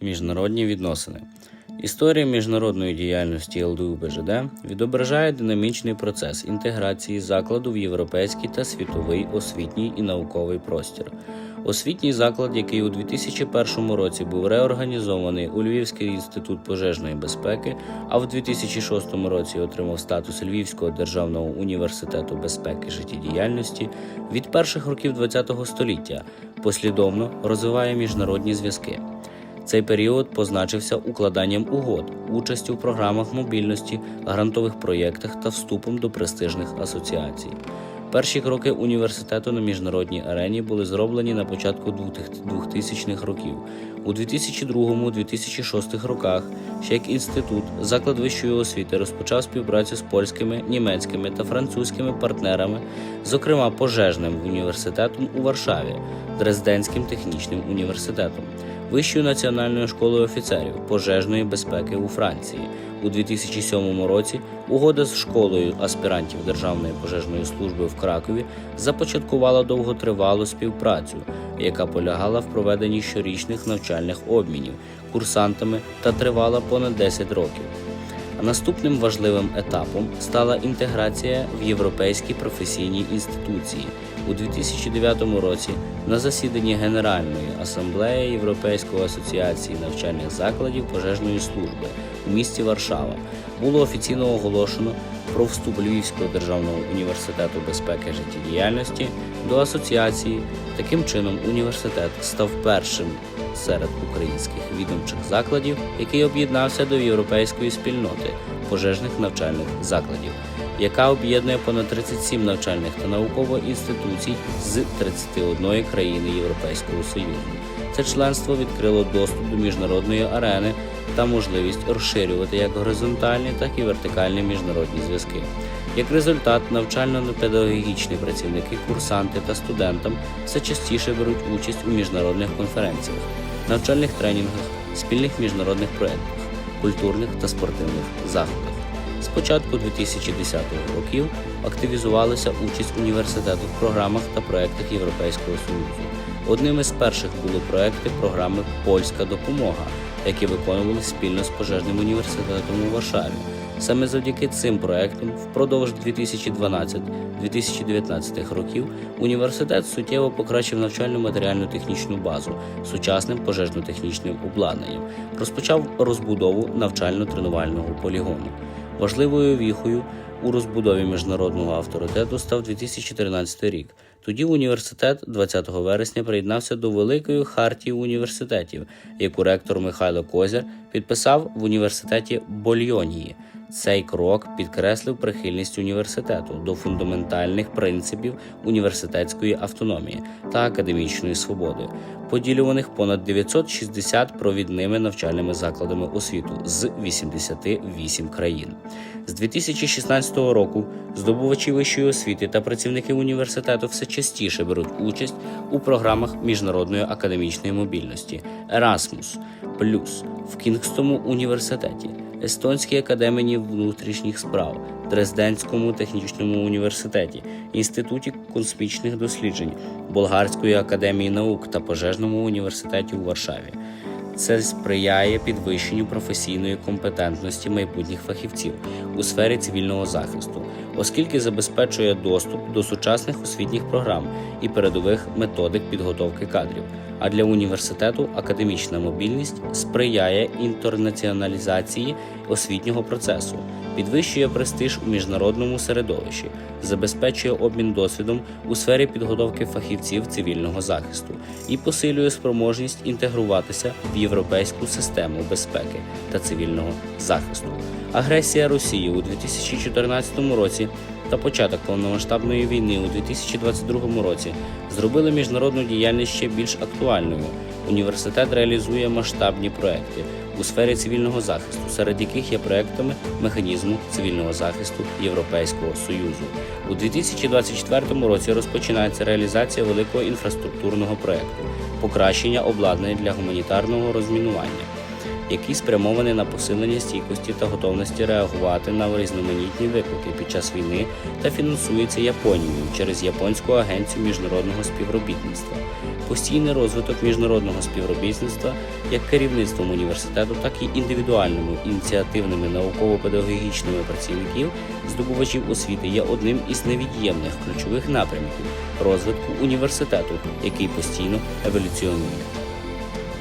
Міжнародні відносини. Історія міжнародної діяльності ЛДУ БЖД відображає динамічний процес інтеграції закладу в європейський та світовий освітній і науковий простір. Освітній заклад, який у 2001 році був реорганізований у Львівський інститут пожежної безпеки, а в 2006 році отримав статус Львівського державного університету безпеки життєдіяльності, від перших років ХХ століття послідовно розвиває міжнародні зв'язки. Цей період позначився укладанням угод, участю в програмах мобільності, грантових проєктах та вступом до престижних асоціацій. Перші кроки університету на міжнародній арені були зроблені на початку 2000-х років. У 2002-2006 роках ще як інститут, заклад вищої освіти розпочав співпрацю з польськими, німецькими та французькими партнерами, зокрема пожежним університетом у Варшаві, Дрезденським технічним університетом. Вищою національною школою офіцерів пожежної безпеки у Франції у 2007 році угода з школою аспірантів Державної пожежної служби в Кракові започаткувала довготривалу співпрацю, яка полягала в проведенні щорічних навчальних обмінів курсантами та тривала понад 10 років. Наступним важливим етапом стала інтеграція в європейські професійні інституції у 2009 році на засіданні Генеральної асамблеї Європейської асоціації навчальних закладів пожежної служби у місті Варшава було офіційно оголошено про вступ Львівського державного університету безпеки життєдіяльності до асоціації. Таким чином, університет став першим серед українських відомчих закладів, який об'єднався до європейської спільноти пожежних навчальних закладів, яка об'єднує понад 37 навчальних та наукових інституцій з 31 країни Європейського Союзу. Це членство відкрило доступ до міжнародної арени та можливість розширювати як горизонтальні, так і вертикальні міжнародні зв'язки. Як результат, навчально-педагогічні працівники, курсанти та студентам все частіше беруть участь у міжнародних конференціях, навчальних тренінгах, спільних міжнародних проєктах, культурних та спортивних заходах. З початку 2010 років активізувалася участь університету в програмах та проєктах Європейського Союзу. Одним із перших були проекти програми Польська допомога, які виконували спільно з пожежним університетом у Варшаві. Саме завдяки цим проектам впродовж 2012-2019 років університет суттєво покращив навчальну матеріальну технічну базу сучасним пожежно-технічним обладнанням, розпочав розбудову навчально-тренувального полігону. Важливою віхою у розбудові міжнародного авторитету став 2013 рік. Тоді університет 20 вересня приєднався до Великої хартії університетів, яку ректор Михайло Козяр підписав в університеті Больйонії. Цей крок підкреслив прихильність університету до фундаментальних принципів університетської автономії та академічної свободи, поділюваних понад 960 провідними навчальними закладами освіту з 88 країн. З 2016 року здобувачі вищої освіти та працівники університету все частіше беруть участь у програмах міжнародної академічної мобільності Erasmus Плюс в Кінгстому університеті. Естонській академії внутрішніх справ, Дрезденському технічному університеті, Інституті космічних досліджень, Болгарської академії наук та пожежному університеті у Варшаві. Це сприяє підвищенню професійної компетентності майбутніх фахівців у сфері цивільного захисту, оскільки забезпечує доступ до сучасних освітніх програм і передових методик підготовки кадрів. А для університету академічна мобільність сприяє інтернаціоналізації освітнього процесу, підвищує престиж у міжнародному середовищі, забезпечує обмін досвідом у сфері підготовки фахівців цивільного захисту і посилює спроможність інтегруватися в європейську систему безпеки та цивільного захисту. Агресія Росії у 2014 році та початок повномасштабної війни у 2022 році зробили міжнародну діяльність ще більш актуальною. Університет реалізує масштабні проекти у сфері цивільного захисту, серед яких є проектами механізму цивільного захисту Європейського Союзу. У 2024 році розпочинається реалізація великого інфраструктурного проекту покращення обладнання для гуманітарного розмінування. Який спрямований на посилення стійкості та готовності реагувати на різноманітні виклики під час війни та фінансується Японією через Японську агенцію міжнародного співробітництва. Постійний розвиток міжнародного співробітництва як керівництвом університету, так і індивідуальними ініціативними науково-педагогічними працівників, здобувачів освіти є одним із невід'ємних ключових напрямків розвитку університету, який постійно еволюціонує.